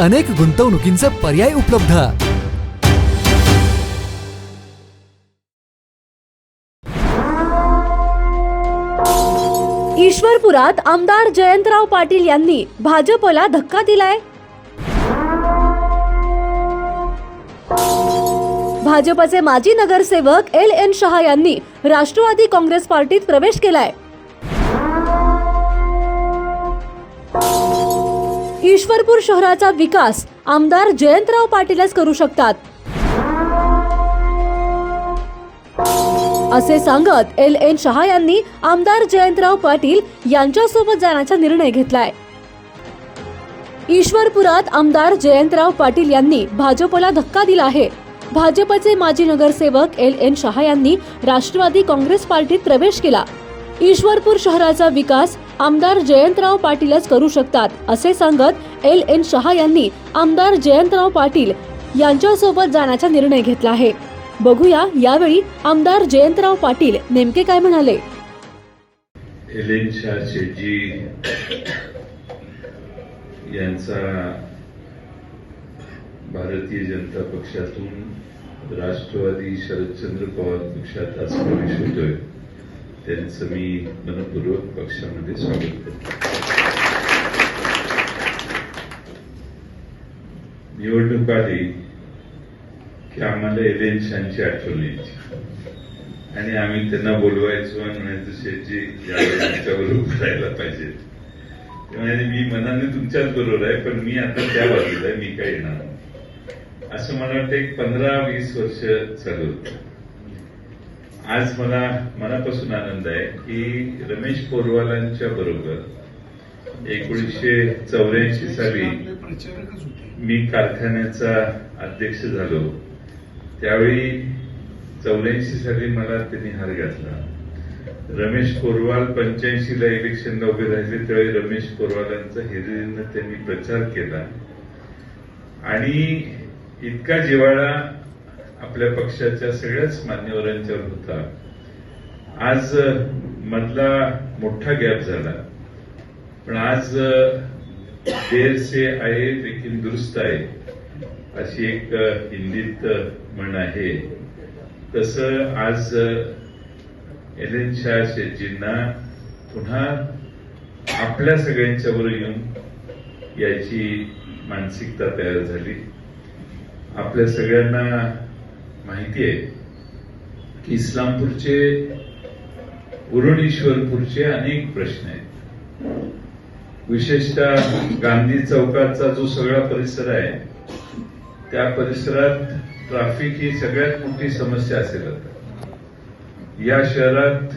अनेक गुंतवणुकींचे पर्याय उपलब्ध. ईश्वरपुरात आमदार जयंतराव पाटील यांनी भाजपला धक्का दिलाय. भाजपचे माजी नगरसेवक एल एन शहा यांनी राष्ट्रवादी काँग्रेस पार्टीत प्रवेश केलाय. ईश्वरपूर शहराचा विकास आमदार जयंतराव पाटीलच करू शकतात. असे सांगत एल एन शहा यांनी आमदार जयंतराव पाटील यांच्यासोबत जाण्याचा निर्णय घेतलाय. ईश्वरपुरात आमदार जयंतराव पाटील यांनी भाजपला धक्का दिला आहे. भाजपचे माजी नगरसेवक एल एन शहा यांनी राष्ट्रवादी काँग्रेस पार्टीत प्रवेश केला. ईश्वरपूर शहराचा विकास आमदार जयंतराव पाटीलच करू शकतात असे सांगत एल एन शहा यांनी आमदार जयंतराव पाटील यांच्यासोबत जाण्याचा निर्णय घेतला आहे. बघूया यावेळी आमदार जयंतराव पाटील नेमके काय म्हणाले. एल एन शाह शेटजी यांचा भारतीय जनता पक्षातून राष्ट्रवादी शरदचंद्र पवार पक्षात आज प्रवेश होतोय. त्यांचं मी मनपूर्वक पक्षामध्ये स्वागत करतो. निवडणूक आली की आम्हाला एलेन शाहची आठवण यायची. आणि आम्ही त्यांना बोलवायचो आणि म्हणायचो शेटजी यावेळी आमच्याबरोबर राहायला पाहिजे. म्हणजे मी मनाने तुमच्याच बरोबर आहे पण मी आता त्या बाजूला आहे मी काय येणार असं मला वाटतं एक पंधरा वीस वर्ष चालू होतं. आज मला मनापासून आनंद आहे की रमेश पोरवालांच्या बरोबर एकोणीसशे चौऱ्याऐंशी साली मी कारखान्याचा अध्यक्ष झालो. त्यावेळी चौऱ्याऐंशी साली मला त्यांनी हार घातला. रमेश कोरवाल पंच्याऐंशीला इलेक्शनला उभे राहिले त्यावेळी रमेश कोरवालांचा हिरिरीनं त्यांनी प्रचार केला. आणि इतका जिव्हाळा आपल्या पक्षाच्या सगळ्याच मान्यवरांच्यावर होता. आज मधला मोठा गॅप झाला. पण आज देर से आहे लेकिन दुरुस्त आहे अशी एक हिंदीत म्हण आहे. तसं आज एल एन शाह शेटजींना पुन्हा आपल्या सगळ्यांच्या बरोबर येऊन याची मानसिकता तयार झाली. आपल्या सगळ्यांना माहिती आहे की इस्लामपूरचे उरुणेश्वरपूरचे अनेक प्रश्न आहेत. विशेषतः गांधी चौकाचा जो सगळा परिसर आहे त्या परिसरात ट्रॅफिक ही सगळ्यात मोठी समस्या असेल आता. या शहरात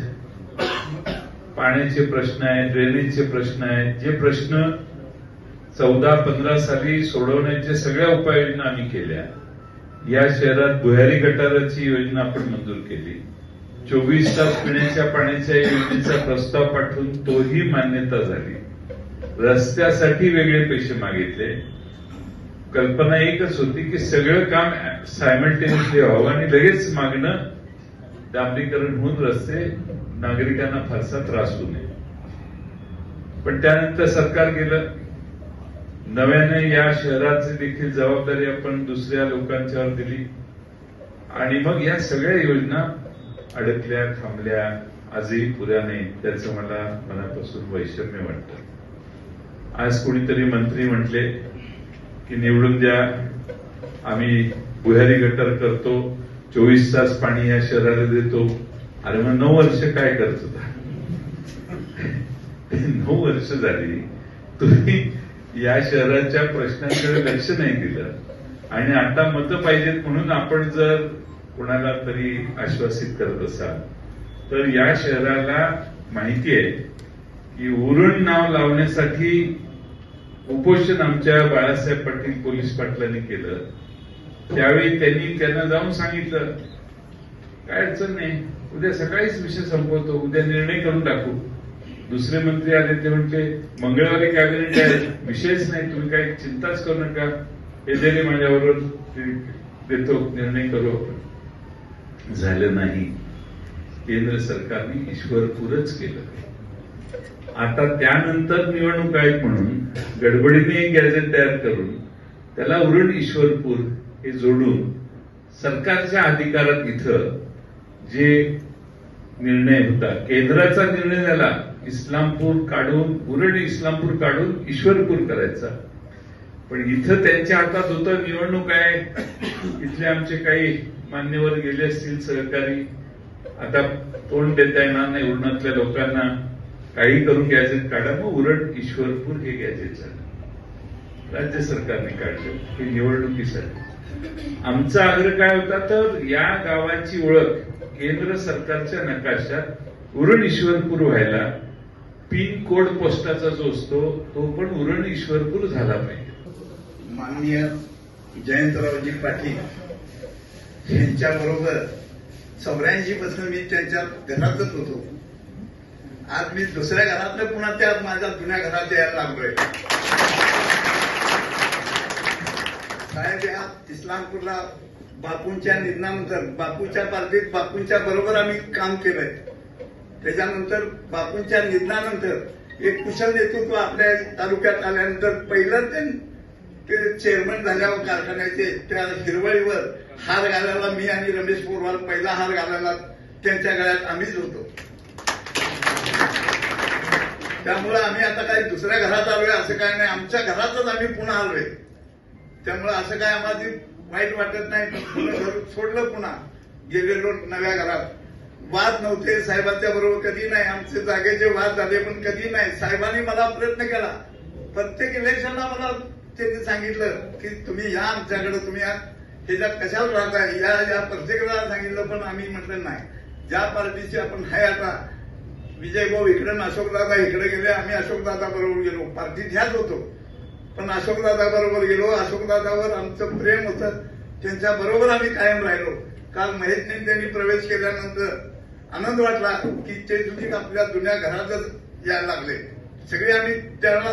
पाण्याचे प्रश्न आहेत ड्रेनेजचे प्रश्न आहेत जे प्रश्न चौदा पंधरा साली सोडवण्याच्या सगळ्या उपाययोजना आम्ही केल्या. या शहरात भुयारी गटाराची योजना आपण मंजूर केली. चोवीस तास पिण्याच्या पाण्याच्या योजनेचा प्रस्ताव पाठवून तोही मान्यता झाली. रस्त्यासाठी वेगळे पैसे मागितले. कल्पना एकच होती की सगळं काम सायमल्टेनियसली व्हावं आणि लगेच मागणं डांबरीकरण होऊन रस्ते नागरिकांना फारसा त्रास होऊ नये. पण त्यानंतर सरकार गेलं. नव्याने या शहराची देखील जबाबदारी आपण दुसऱ्या लोकांच्यावर दिली. आणि मग या सगळ्या योजना अडकल्या थांबल्या आजही पुऱ्या नाही त्याचं मला मनापासून वैषम्य वाटत. आज कोणीतरी मंत्री म्हटले की निवडून द्या आम्ही भुयारी गटर करतो चोवीस तास पाणी या शहराला देतो. अरे मग नऊ वर्ष काय करत होता? नऊ वर्ष झाली. तुम्ही या शहराच्या प्रश्नांकडे लक्ष नाही दिलं. आणि आता मतं पाहिजेत म्हणून आपण जर कोणाला तरी आश्वासित करत असाल तर या शहराला माहिती आहे की उरण नाव लावण्यासाठी उपोषण आमच्या बाळासाहेब पाटील पोलीस पाटलांनी केलं. त्यावेळी त्यांनी त्यांना जाऊन सांगितलं काय अडचण नाही. उद्या सकाळीच विषय संपवतो. उद्या निर्णय करून टाकू. दुसरे मंत्री आले ते म्हणजे मंगळवारी कॅबिनेट आहे विषयच नाही तुम्ही काही चिंताच करू नका. हे दिले माझ्याबरोबर देतो निर्णय करू आपण. झालं नाही. केंद्र सरकारने ईश्वरपूरच केलं. आता त्यानंतर निवडणूक आहेत म्हणून गडबडीने एक गॅझेट तयार करून त्याला उरण ईश्वरपूर हे जोडून सरकारच्या अधिकारात इथं जे निर्णय होता केंद्राचा निर्णय झाला इस्लामपूर काढून उरण इस्लामपूर काढून ईश्वरपूर करायचा. पण इथं त्यांच्या हातात होतं निवडणूक आहे. इथले आमचे काही मान्यवर गेले असतील सहकारी. आता तोंड देता येणार नाही उरणातल्या लोकांना. काही करून गॅजेट काढा मग उरट ईश्वरपूर हे गॅजेट झालं. राज्य सरकारने काढलं हे निवडणुकीसाठी. आमचा आग्रह काय होता तर या गावाची ओळख केंद्र सरकारच्या नकाशात उरण ईश्वरपूर व्हायला पिन कोड पोस्टाचा जो असतो तो पण उरण ईश्वरपूर झाला पाहिजे. माननीय जयंतरावजी पाटील यांच्याबरोबर चौऱ्याऐंशी पासून मी त्यांच्या घरातच होतो. आज मी दुसऱ्या घरातलं पुन्हा त्या माझ्या जुन्या घरात यायला लागलोय. साहेब या इस्लामपूरला बापूंच्या निधनानंतर बापूच्या पार्टीत बापूंच्या बरोबर आम्ही काम केलंय. त्याच्यानंतर बापूंच्या निधनानंतर एक कुशल नेतृत्व आपल्या तालुक्यात आल्यानंतर पहिलं ते ते चेअरमन झाल्यावर कारखान्याचे त्या हिरवळीवर हार घालायला मी आणि रमेश पोरवाल पहिला हार घालायला त्यांच्या गळ्यात आम्हीच होतो. त्यामुळे आम्ही आता काही दुसऱ्या घरात आलोय असं काय नाही. आमच्या घरातच आम्ही पुन्हा आलोय. त्यामुळे असं काय आम्हाला वाईट वाटत नाही. घर सोडलं पुन्हा. गेलेलो नव्या घरात. वाद नव्हते साहेबांच्या बरोबर कधी नाही. आमचे जागेचे वाद झाले पण कधी नाही. साहेबांनी मला प्रयत्न केला. प्रत्येक इलेक्शनला मला त्यांनी सांगितलं की तुम्ही या आमच्याकडे तुम्ही या. ह्याच्यात कशाला राहताय या या प्रत्येकाला सांगितलं पण आम्ही म्हटलं नाही. ज्या पार्टीचे आपण हाय आता विजय भाऊ इकडे अशोकदादा इकडे गेले आम्ही अशोकदादा बरोबर गेलो. पार्टीत ह्याच होतो. पण अशोकदादा बरोबर गेलो अशोकदादावर आमचं प्रेम होतं. त्यांच्या बरोबर आम्ही कायम राहिलो. काल महेशने त्यांनी प्रवेश केल्यानंतर आनंद वाटला की ते जुनी आपल्या जुन्या घरातच यायला लागले. सगळे आम्ही त्याला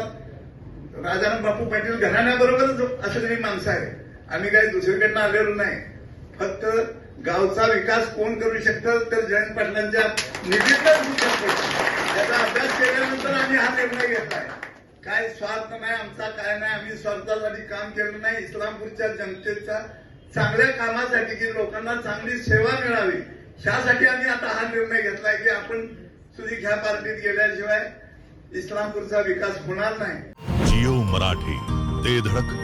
राजाराम बापू पाटील घराण्याबरोबरच असलेली माणसं आहे आम्ही काही दुसरीकडनं आलेलो नाही. फक्त गावचा विकास कोण करू शकतं तर जयंत पाटलांच्या निधीतच होऊ शकतो अभ्यास केल्यानंतर आम्ही हा निर्णय घेतलाय. काय स्वार्थ नाही आमचा काय नाही आम्ही स्वार्थासाठी काम केलं नाही. इस्लामपूरच्या जनतेच्या चांगल्या कामासाठी की लोकांना चांगली सेवा मिळावी ह्यासाठी आम्ही आता हा निर्णय घेतलाय की आपण सुधी ह्या पार्टीत गेल्याशिवाय इस्लामपूरचा विकास होणार नाही. जिओ मराठी ते धडक.